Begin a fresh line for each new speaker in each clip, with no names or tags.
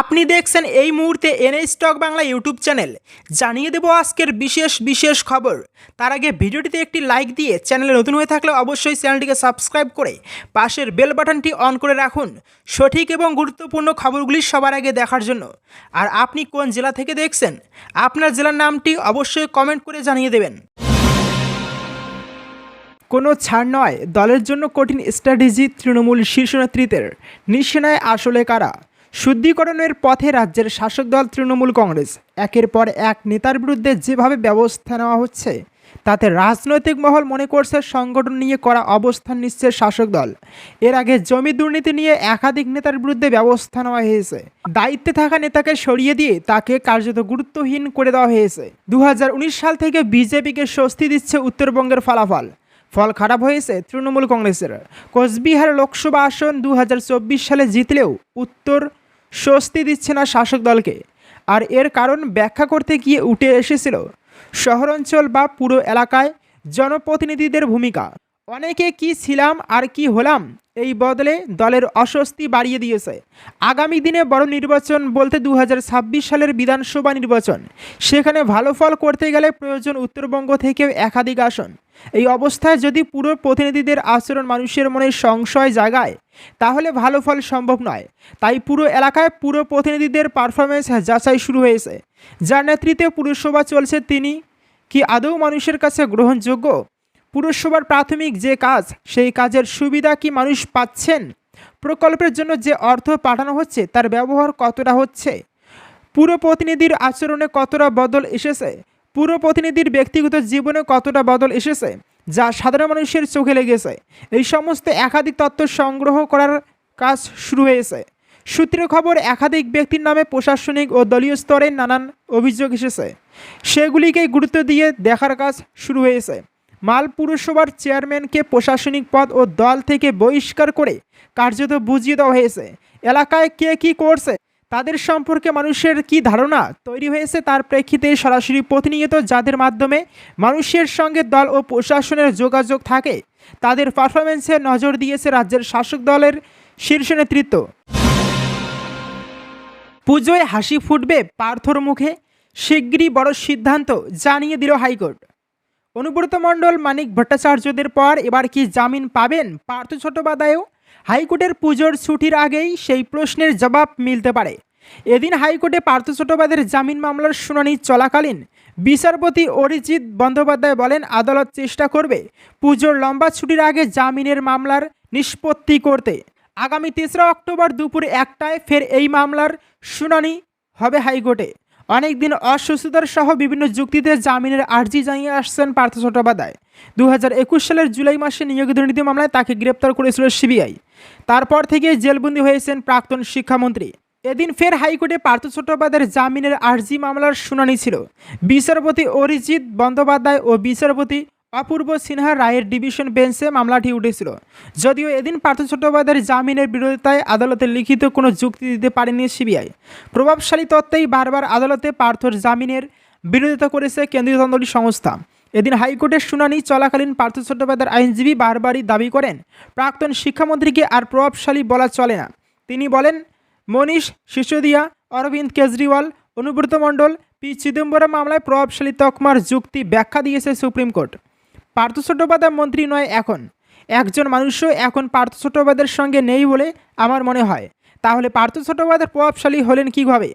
আপনি দেখছেন এই মুহূর্তে NA stock Bangla YouTube channel. জানিয়ে দেব আজকের বিশেষ বিশেষ খবর। তার আগে ভিডিওটিতে একটি লাইক দিয়ে চ্যানেলে নতুন হয়ে থাকলে অবশ্যই চ্যানেলটিকে সাবস্ক্রাইব করে পাশের বেল বাটনটি অন করে রাখুন। সঠিক এবং গুরুত্বপূর্ণ খবরগুলি সবার আগে দেখার জন্য। আর আপনি কোন জেলা থেকে দেখছেন, আপনার জেলার নামটি অবশ্যই কমেন্ট করে জানিয়ে দেবেন। কোনো ছাড় নয়, দলের জন্য কঠিন স্ট্র্যাটেজি তৃণমূল শীর্ষ নেতৃত্বের নিশানায় আসলে কারা? শুদ্ধিকরণের পথে রাজ্যের শাসক দল তৃণমূল কংগ্রেস। একের পর এক নেতার বিরুদ্ধে যেভাবে ব্যবস্থা নেওয়া হচ্ছে, তাতে রাজনৈতিক মহল মনে করছে সংগঠন নিয়ে করা অবস্থান নিচ্ছে শাসক দল। এর আগে জমি দুর্নীতি নিয়ে একাধিক নেতার বিরুদ্ধে ব্যবস্থা নেওয়া হয়েছে। দায়িত্বে থাকা নেতাকে সরিয়ে দিয়ে তাকে কার্যত গুরুত্বহীন করে দেওয়া হয়েছে। দু হাজার উনিশ সাল থেকে বিজেপিকে স্বস্তি দিচ্ছে উত্তরবঙ্গের ফলাফল। ফল খারাপ হয়েছে তৃণমূল কংগ্রেসের। কোচবিহার লোকসভা আসন দু হাজার চব্বিশ সালে জিতলেও উত্তর স্বস্তি দিচ্ছে না শাসক দলকে। আর এর কারণ ব্যাখ্যা করতে গিয়ে উঠে এসেছিল শহরাঞ্চল বা পুরো এলাকায় জনপ্রতিনিধিদের ভূমিকা। অনেকে কি ছিলাম আর কি হলাম এই বদলে দলের অস্বস্তি বাড়িয়ে দিয়েছে। আগামী দিনে বড় নির্বাচন বলতে দু হাজার ছাব্বিশ সালের বিধানসভা নির্বাচন। সেখানে ভালো ফল করতে গেলে প্রয়োজন উত্তরবঙ্গ থেকে একাধিক আসন। এই অবস্থায় যদি পুরো প্রতিনিধিদের আচরণ মানুষের মনে সংশয় জাগায়, তাহলে ভালো ফল সম্ভব নয়। তাই পুরো এলাকায় পুরো প্রতিনিধিদের পারফরমেন্স যাচাই শুরু হয়েছে। যার নেতৃত্বে পুরসভা চলছে তিনি কি আদৌ মানুষের কাছে গ্রহণযোগ্য? পুরসভার প্রাথমিক যে কাজ, সেই কাজের সুবিধা কি মানুষ পাচ্ছেন? প্রকল্পের জন্য যে অর্থ পাঠানো হচ্ছে, তার ব্যবহার কতটা হচ্ছে? পুরো প্রতিনিধির আচরণে কতটা বদল এসেছে? পুরো প্রতিনিধির ব্যক্তিগত জীবনে কতটা বদল এসেছে, যা সাধারণ মানুষের চোখে লেগেছে। এই সমস্ত একাধিক তথ্য সংগ্রহ করার কাজ শুরু হয়েছে। সূত্রের খবর, একাধিক ব্যক্তির নামে প্রশাসনিক ও দলীয় স্তরে নানান অভিযোগ এসেছে। সেগুলিকে গুরুত্ব দিয়ে দেখার কাজ শুরু হয়েছে। মাল পুরসভার চেয়ারম্যানকে প্রশাসনিক পদ ও দল থেকে বহিষ্কার করে কার্যত বুঝিয়ে দেওয়া হয়েছে। এলাকায় কে কি করছে তাদের সম্পর্কে মানুষের কি ধারণা তৈরি হয়েছে তার প্রেক্ষিতে সরাসরি প্রতিনিয়ত যাদের মাধ্যমে মানুষের সঙ্গে দল ও প্রশাসনের যোগাযোগ থাকে, তাদের পারফরমেন্সে নজর দিয়েছে রাজ্যের শাসক দলের শীর্ষ নেতৃত্ব। পুজোয় হাসি ফুটবে পার্থর মুখে, শিগগিরই বড় সিদ্ধান্ত, জানিয়ে দিল হাইকোর্ট। অনুব্রত মণ্ডল, মানিক ভট্টাচার্যদের পর এবার কি জামিন পাবেন পার্থ চট্টোপাধ্যায়ও? হাইকোর্টের পুজোর ছুটির আগেই সেই প্রশ্নের জবাব মিলতে পারে। এদিন হাইকোর্টে পার্থ চট্টোপাধ্যায়ের জামিন মামলার শুনানি চলাকালীন বিচারপতি অরিজিৎ বন্দ্যোপাধ্যায় বলেন, আদালত চেষ্টা করবে পুজোর লম্বা ছুটির আগে জামিনের মামলার নিষ্পত্তি করতে। আগামী তেসরা অক্টোবর দুপুর একটায় ফের এই মামলার শুনানি হবে হাইকোর্টে। অনেকদিন অসুস্থতার সহ বিভিন্ন যুক্তিতে জামিনের আর্জি জানিয়ে আসছেন পার্থ চট্টোপাধ্যায় দু হাজার একুশ সালের জুলাই মাসে নিয়োগ দুর্নীতি মামলায় তাকে গ্রেপ্তার করেছিল সিবিআই। তারপর থেকে জেলবন্দি হয়েছেন প্রাক্তন শিক্ষামন্ত্রী। এদিন ফের হাইকোর্টে পার্থ চট্টোপাধ্যায়ের জামিনের আর্জি মামলার শুনানি ছিল। বিচারপতি অরিজিৎ বন্দ্যোপাধ্যায় ও বিচারপতি অপূর্ব সিনহা রায়ের ডিভিশন বেঞ্চে মামলাটি উঠেছিল। যদিও এদিন পার্থ চট্টোপাধ্যায়ের জামিনের বিরোধিতায় আদালতে লিখিত কোনো যুক্তি দিতে পারেনি সিবিআই। প্রভাবশালী তত্ত্বেই বারবার আদালতে পার্থর জামিনের বিরোধিতা করেছে কেন্দ্রীয় তন্ত্রী সংস্থা। এদিন হাইকোর্টের শুনানি চলাকালীন পার্থ চট্টোপাধ্যায়ের আইনজীবী বারবারই দাবি করেন, প্রাক্তন শিক্ষামন্ত্রীকে আর প্রভাবশালী বলা চলে না। তিনি বলেন, মনীষ সিসোদিয়া, অরবিন্দ কেজরিওয়াল, অনুব্রত মণ্ডল, পি চিদম্বরম মামলায় প্রভাবশালী তকমার যুক্তি ব্যাখ্যা দিয়েছে সুপ্রিম কোর্ট। পার্থ চট্টোপাধ্যায় মন্ত্রী নয় এখন। একজন মানুষও এখন পার্থ চট্টোপাধ্যায়ের সঙ্গে নেই বলে আমার মনে হয়। তাহলে পার্থ চট্টোপাধ্যায় প্রভাবশালী হলেন কীভাবে?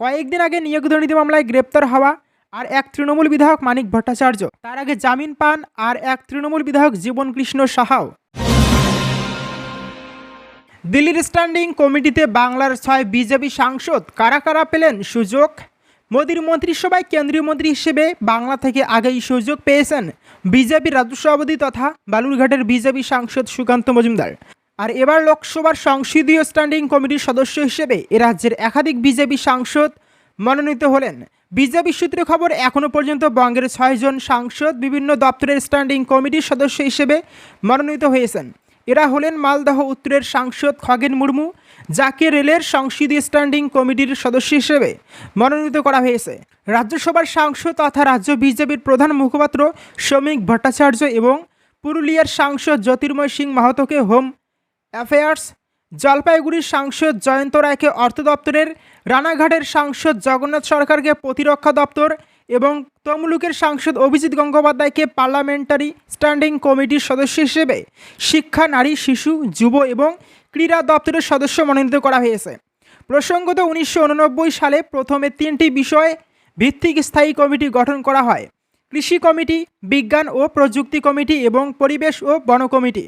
কয়েকদিন আগে নিয়োগ দুর্নীতি মামলায় গ্রেপ্তার হওয়া আর এক তৃণমূল বিধায়ক মানিক ভট্টাচার্য। তার আগে জামিন পান আর এক তৃণমূল বিধায়ক জীবন কৃষ্ণ সাহাও। দিল্লির স্ট্যান্ডিং কমিটিতে বাংলার ছয় বিজেপি সাংসদ কারা কারা পেলেন সুযোগ? মোদীর মন্ত্রিসভায় কেন্দ্রীয় মন্ত্রী হিসেবে বাংলা থেকে আগেই সুযোগ পেয়েছেন বিজেপির রাজ্য সভাপতি তথা বালুরঘাটের বিজেপি সাংসদ সুকান্ত মজুমদার। আর এবার লোকসভার সংসদীয় স্ট্যান্ডিং কমিটির সদস্য হিসেবে এ রাজ্যের একাধিক বিজেপি সাংসদ মনোনীত হলেন। বিজেপি সূত্রে খবর এখনও পর্যন্ত বঙ্গের ছয়জন সাংসদ বিভিন্ন দপ্তরের স্ট্যান্ডিং কমিটির সদস্য হিসেবে মনোনীত হয়েছেন। এরা হলেন মালদহ উত্তরের সাংসদ খগেন মুর্মু যাকে রেলের সংসদীয় স্ট্যান্ডিং কমিটির সদস্য হিসেবে মনোনীত করা হয়েছে। রাজ্যসভার সাংসদ তথা রাজ্য বিজেপির প্রধান মুখপাত্র শ্রমিক ভট্টাচার্য এবং পুরুলিয়ার সাংসদ জ্যোতির্ময় সিং মাহাতোকে হোম অ্যাফেয়ার্স জলপাইগুড়ির সাংসদ জয়ন্ত রায়কে অর্থ দপ্তরের, রানাঘাটের সাংসদ জগন্নাথ সরকারকে প্রতিরক্ষা দপ্তর এবং তমলুকের সাংসদ অভিজিৎ গঙ্গোপাধ্যায়কে পার্লামেন্টারি স্ট্যান্ডিং কমিটির সদস্য হিসেবে শিক্ষা, নারী, শিশু, যুব এবং ক্রীড়া দপ্তরের সদস্য মনোনীত করা হয়েছে। প্রসঙ্গত উনিশশো উননব্বই সালে প্রথমে তিনটি বিষয় ভিত্তিক স্থায়ী কমিটি গঠন করা হয়। কৃষি কমিটি, বিজ্ঞান ও প্রযুক্তি কমিটি এবং পরিবেশ ও বন কমিটি।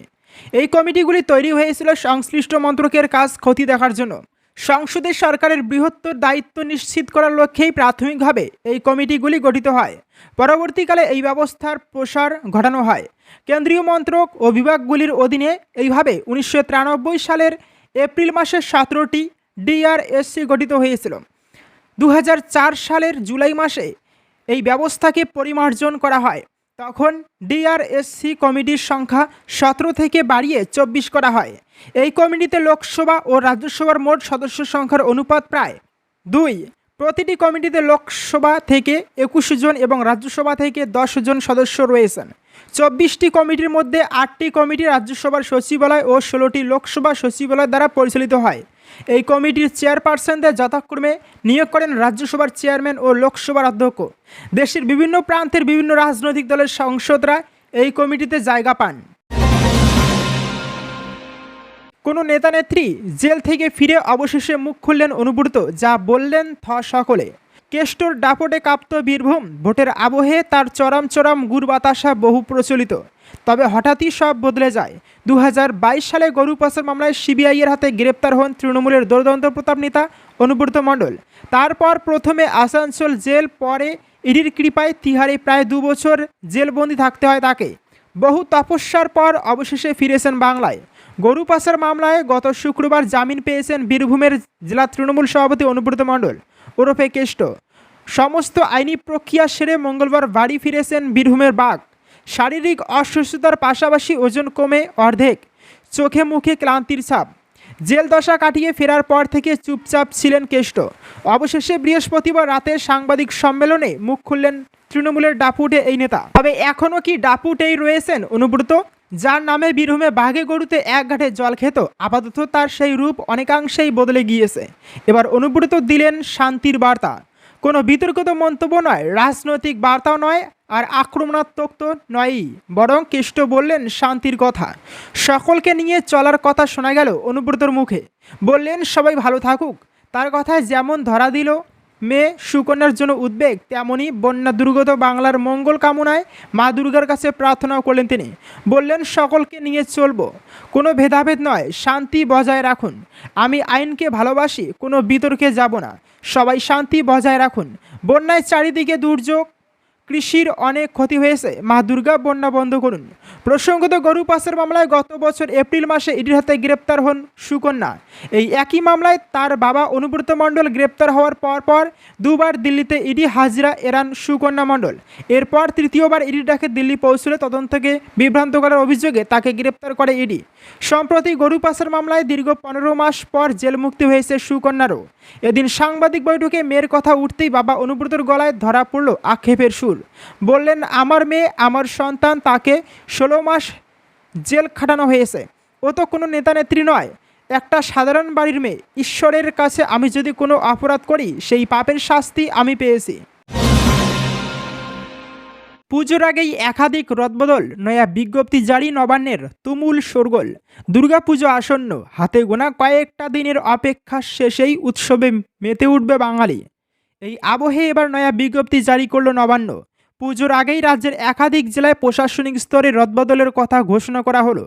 এই কমিটিগুলি তৈরি হয়েছিল সংশ্লিষ্ট মন্ত্রকের কাজ ক্ষতি দেখার জন্য। সংসদে সরকারের বৃহত্তর দায়িত্ব নিশ্চিত করার লক্ষ্যেই প্রাথমিকভাবে এই কমিটিগুলি গঠিত হয়। পরবর্তীকালে এই ব্যবস্থার প্রসার ঘটানো হয়। কেন্দ্রীয় মন্ত্রক ও বিভাগগুলির অধীনে এইভাবে উনিশশো তিরানব্বই সালের এপ্রিল মাসের সতেরোটি ডিআরএসসি গঠিত হয়েছিল। দু হাজার চার সালের জুলাই মাসে এই ব্যবস্থাকে পরিমার্জন করা হয়। তখন ডিআরএসসি কমিটির সংখ্যা সতেরো থেকে বাড়িয়ে চব্বিশ করা হয়। এই কমিটিতে লোকসভা ও রাজ্যসভার মোট সদস্য সংখ্যার অনুপাত প্রায় দুই। প্রতিটি কমিটিতে লোকসভা থেকে একুশ জন এবং রাজ্যসভা থেকে দশ জন সদস্য রয়েছেন। চব্বিশটি কমিটির মধ্যে আটটি কমিটি রাজ্যসভার সচিবালয় ও ষোলোটি লোকসভা সচিবালয় দ্বারা পরিচালিত হয়। এই কমিটির চেয়ারপারসনদের যথাক্রমে নিয়োগ করেন রাজ্যসভার চেয়ারম্যান ও লোকসভার অধ্যক্ষ। দেশের বিভিন্ন প্রান্তের বিভিন্ন রাজনৈতিক দলের সংসদরা এই কমিটিতে জায়গা পান। কোনো নেতানেত্রী জেল থেকে ফিরে অবশেষে মুখ খুললেন অনুব্রত, যা বললেন থ সকলে। কেষ্টর ডাপটে কাঁপত বীরভূম, ভোটের আবহে তার চরম চরম গুড় বাতাসা বহু প্রচলিত। তবে হঠাৎই সব বদলে যায়। দু হাজার বাইশ সালে গরু পাচার মামলায় সিবিআইয়ের হাতে গ্রেপ্তার হন তৃণমূলের দৌর্দন্ত প্রতাপ নেতা অনুব্রত মণ্ডল। তারপর প্রথমে আসানসোল জেল, পরে ইডির কৃপায় তিহারে প্রায় দু বছর জেলবন্দি থাকতে হয় তাকে। বহু তপস্যার পর অবশেষে ফিরেছেন বাংলায়। গরু পাচার মামলায় গত শুক্রবার জামিন পেয়েছেন বীরভূমের জেলা তৃণমূল সভাপতি অনুব্রত মণ্ডল। ওরফে কেষ্ট। সমস্ত আইনি প্রক্রিয়া সেরে মঙ্গলবার বাড়ি ফিরেছেন বীরভূমের বাঘ। শারীরিক অসুস্থতার পাশাপাশি ওজন কমে অর্ধেক, চোখে মুখে ক্লান্তির ছাপ। জেল দশা কাটিয়ে ফেরার পর থেকে চুপচাপ ছিলেন কেষ্ট। অবশেষে বৃহস্পতিবার রাতে সাংবাদিক সম্মেলনে মুখ খুললেন তৃণমূলের ডাপুটে এই নেতা। তবে এখনও কি ডাপুটেই রয়েছেন অনুব্রত? যার নামে বীরভূমে বাঘে গরুতে এক ঘাটে জল খেত, আপাতত তার সেই রূপ অনেকাংশেই বদলে গিয়েছে। এবার অনুব্রত দিলেন শান্তির বার্তা। কোনো বিতর্কিত মন্তব্য নয়, রাজনৈতিক বার্তাও নয় আর আক্রমণাত্মক তো নয়ই, বরং কেষ্ট বললেন শান্তির কথা। সকলকে নিয়ে চলার কথা শোনা গেল অনুব্রতর মুখে। বললেন, সবাই ভালো থাকুক। তার কথায় যেমন ধরা দিল, মেয়ে সুকন্যার জন্য উদ্বেগ, তেমনই বন্যা দুর্গত বাংলার মঙ্গল কামনায় মা দুর্গার কাছে প্রার্থনাও করলেন তিনি। বললেন, সকলকে নিয়ে চলব। কোনো ভেদাভেদ নয়, শান্তি বজায় রাখুন। আমি আইনকে ভালোবাসি, কোনো বিতর্কে যাব না। সবাই শান্তি বজায় রাখুন। বন্যায় চারিদিকে দুর্যোগ কৃষির অনেক ক্ষতি হয়েছে। মা দুর্গা বন্যা বন্ধ করুন। প্রসঙ্গত গরু পাচার মামলায় গত বছর এপ্রিল মাসে ইডির হাতে গ্রেপ্তার হন সুকন্যা। এই একই মামলায় তার বাবা অনুব্রত মণ্ডল গ্রেপ্তার হওয়ার পর পর দুবার দিল্লিতে ইডি হাজিরা এরান সুকন্যা মণ্ডল। এরপর তৃতীয়বার ইডির ডাকে দিল্লি পৌঁছলে তদন্তকে বিভ্রান্ত করার অভিযোগে তাকে গ্রেপ্তার করে ইডি। সম্প্রতি গরু পাচার মামলায় দীর্ঘ পনেরো মাস পর জেল মুক্তি হয়েছে সুকন্যারও। এদিন সাংবাদিক বৈঠকে মেয়ের কথা উঠতেই বাবা অনুব্রতর গলায় ধরা পড়ল আক্ষেপের সুর। বললেন, আমার মেয়ে, আমার সন্তান, তাকে ষোলো মাস জেল খাটানো হয়েছে। ও তো কোনো নেতা নেত্রী নয়। একটা সাধারণ বাড়ির মেয়ে। ঈশ্বরের কাছে আমি যদি কোনো অপরাধ করি, সেই পাপের শাস্তি আমি পেয়েছি। পুজোর আগেই একাধিক রদবদল, নয়া বিজ্ঞপ্তি জারি নবান্নের তুমুল শোরগোল। দুর্গাপুজো আসন্ন, হাতে গোনা কয়েকটা দিনের অপেক্ষা শেষেই উৎসবে মেতে উঠবে বাঙালি। এই আবহে এবার নয়া বিজ্ঞপ্তি জারি করল নবান্ন। পুজোর আগেই রাজ্যের একাধিক জেলায় প্রশাসনিক স্তরে রদবদলের কথা ঘোষণা করা হলো।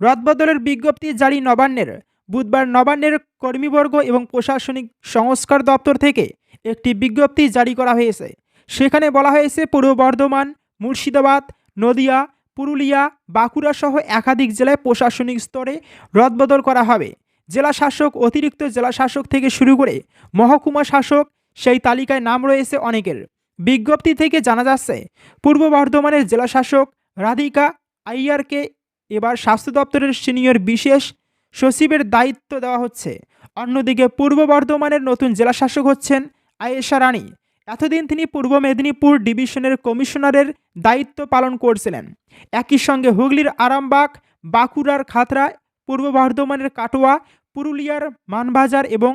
রদবদলের বিজ্ঞপ্তি জারি নবান্নের। বুধবার নবান্নের কর্মীবর্গ এবং প্রশাসনিক সংস্কার দপ্তর থেকে একটি বিজ্ঞপ্তি জারি করা হয়েছে। সেখানে বলা হয়েছে, পূর্ব বর্ধমান, মুর্শিদাবাদ, নদিয়া, পুরুলিয়া, বাঁকুড়া সহ একাধিক জেলায় প্রশাসনিক স্তরে রদবদল করা হবে। জেলা শাসক, অতিরিক্ত জেলা শাসক থেকে শুরু করে মহকুমা শাসক সেই তালিকায় নাম রয়েছে অনেকের। বিজ্ঞপ্তি থেকে জানা যাচ্ছে, পূর্ব বর্ধমানের জেলাশাসক রাধিকা আইয়ারকে এবার স্বাস্থ্য দপ্তরের সিনিয়র বিশেষ সচিবের দায়িত্ব দেওয়া হচ্ছে। অন্যদিকে পূর্ব বর্ধমানের নতুন জেলাশাসক হচ্ছেন আয়েশা রানী এতদিন তিনি পূর্ব মেদিনীপুর ডিভিশনের কমিশনারের দায়িত্ব পালন করছিলেন। একই সঙ্গে হুগলির আরামবাগ, বাঁকুড়ার খাতড়া, পূর্ব বর্ধমানের কাটোয়া, পুরুলিয়ার মানবাজার এবং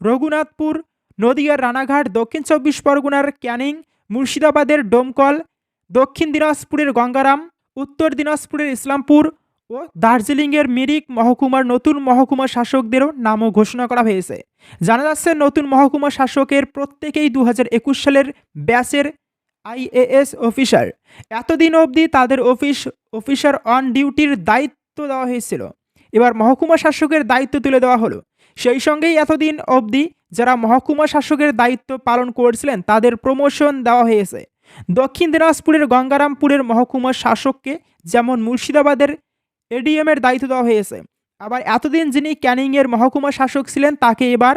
রঘুনাথপুর নদিয়ার রানাঘাট, দক্ষিণ চব্বিশ পরগনার ক্যানিং, মুর্শিদাবাদের ডোমকল, দক্ষিণ দিনাজপুরের গঙ্গারাম, উত্তর দিনাজপুরের ইসলামপুর ও দার্জিলিংয়ের মিরিক মহকুমার নতুন মহকুমা শাসকদেরও নামও ঘোষণা করা হয়েছে। জানা যাচ্ছে, নতুন মহকুমা শাসকের প্রত্যেকেই দু হাজার একুশ সালের ব্যাচের আইএএস অফিসার। এতদিন অবধি তাদের অফিস, অফিসার অন ডিউটির দায়িত্ব দেওয়া হয়েছিল। এবার মহকুমা শাসকের দায়িত্ব তুলে দেওয়া হলো। সেই সঙ্গেই এতদিন অবধি যারা মহকুমা শাসকের দায়িত্ব পালন করছিলেন, তাদের প্রমোশন দেওয়া হয়েছে। দক্ষিণ দিনাজপুরের গঙ্গারামপুরের মহকুমা শাসককে যেমন মুর্শিদাবাদের এডিএমের দায়িত্ব দেওয়া হয়েছে, আবার এতদিন যিনি ক্যানিংয়ের মহকুমা শাসক ছিলেন, তাকে এবার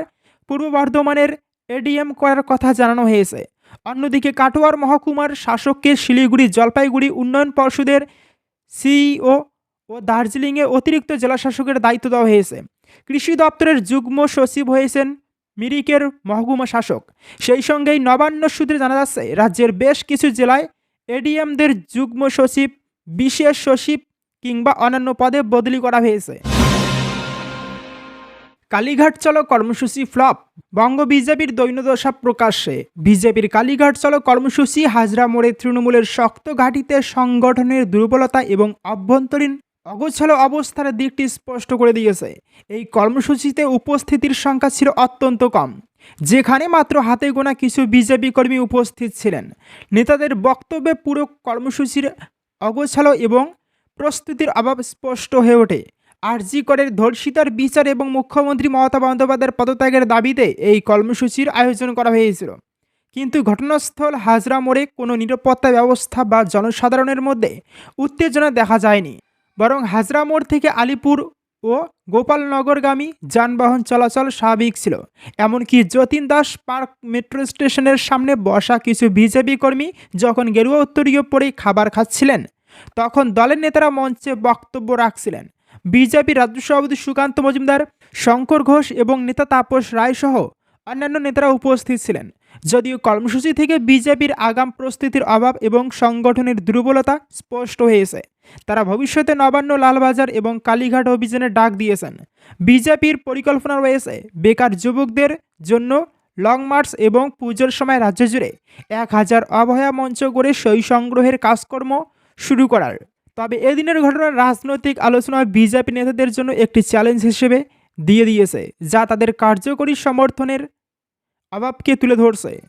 পূর্ব বর্ধমানের এডিএম করার কথা জানানো হয়েছে। অন্যদিকে কাটোয়ার মহকুমার শাসককে শিলিগুড়ি জলপাইগুড়ি উন্নয়ন পর্ষদের সিইও ও দার্জিলিংয়ে অতিরিক্ত জেলাশাসকের দায়িত্ব দেওয়া হয়েছে। কৃষি দপ্তরের যুগ্ম সচিব হয়েছেন মিরিকের মহকুমা শাসক। সেই সঙ্গেই নবান্ন সূত্রে জানা যাচ্ছে, রাজ্যের বেশ কিছু জেলায় এডিএমদের যুগ্ম সচিব, বিশেষ সচিব কিংবা অন্যান্য পদে বদলি করা হয়েছে। কালীঘাট চলো কর্মসূচি ফ্লপ, বঙ্গ বিজেপির দৈন্যদশা প্রকাশ্যে। বিজেপির কালীঘাট চলো কর্মসূচি হাজরা মোড়ে তৃণমূলের শক্ত ঘাঁটিতে সংগঠনের দুর্বলতা এবং অভ্যন্তরীণ অগোছালো অবস্থার দিকটি স্পষ্ট করে দিয়েছে। এই কর্মসূচিতে উপস্থিতির সংখ্যা ছিল অত্যন্ত কম, যেখানে মাত্র হাতে গোনা কিছু বিজেপি কর্মী উপস্থিত ছিলেন। নেতাদের বক্তব্যে পুরো কর্মসূচির অগোছালো এবং প্রস্তুতির অভাব স্পষ্ট হয়ে ওঠে। আরজি করের ধর্ষিতার বিচার এবং মুখ্যমন্ত্রী মমতা বন্দ্যোপাধ্যায়ের পদত্যাগের দাবিতে এই কর্মসূচির আয়োজন করা হয়েছিল। কিন্তু ঘটনাস্থল হাজরা মোড়ে কোনো নিরাপত্তা ব্যবস্থা বা জনসাধারণের মধ্যে উত্তেজনা দেখা যায়নি। বরং হাজরা মোড় থেকে আলিপুর ও গোপালনগরগামী যানবাহন চলাচল স্বাভাবিক ছিল। এমনকি যতীন দাস পার্ক মেট্রো স্টেশনের সামনে বসা কিছু বিজেপি কর্মী যখন গেরুয়া উত্তরীয় পরে খাবার খাচ্ছিলেন, তখন দলের নেতারা মঞ্চে বক্তব্য রাখছিলেন। বিজেপি রাজ্য সভাপতি সুকান্ত মজুমদার, শঙ্কর ঘোষ এবং নেতা তাপস রায় সহ অন্যান্য নেতারা উপস্থিত ছিলেন। যদিও কর্মসূচি থেকে বিজেপির আগাম প্রস্তুতির অভাব এবং সংগঠনের দুর্বলতা স্পষ্ট হয়েছে। তারা ভবিষ্যতে নবান্ন লালবাজার এবং কালীঘাট অভিযানে ডাক দিয়েছেন। বিজেপির পরিকল্পনা রয়েছে বেকার যুবকদের জন্য লং মার্চ এবং পুজোর সময় রাজ্য জুড়ে এক হাজার অভয়া মঞ্চ করে সই সংগ্রহের কাজকর্ম শুরু করার। তবে এদিনের ঘটনার রাজনৈতিক আলোচনা বিজেপি নেতাদের জন্য একটি চ্যালেঞ্জ হিসেবে দিয়ে দিয়েছে যা তাদের কার্যকরী সমর্থনের অভাবকে তুলে ধরছে।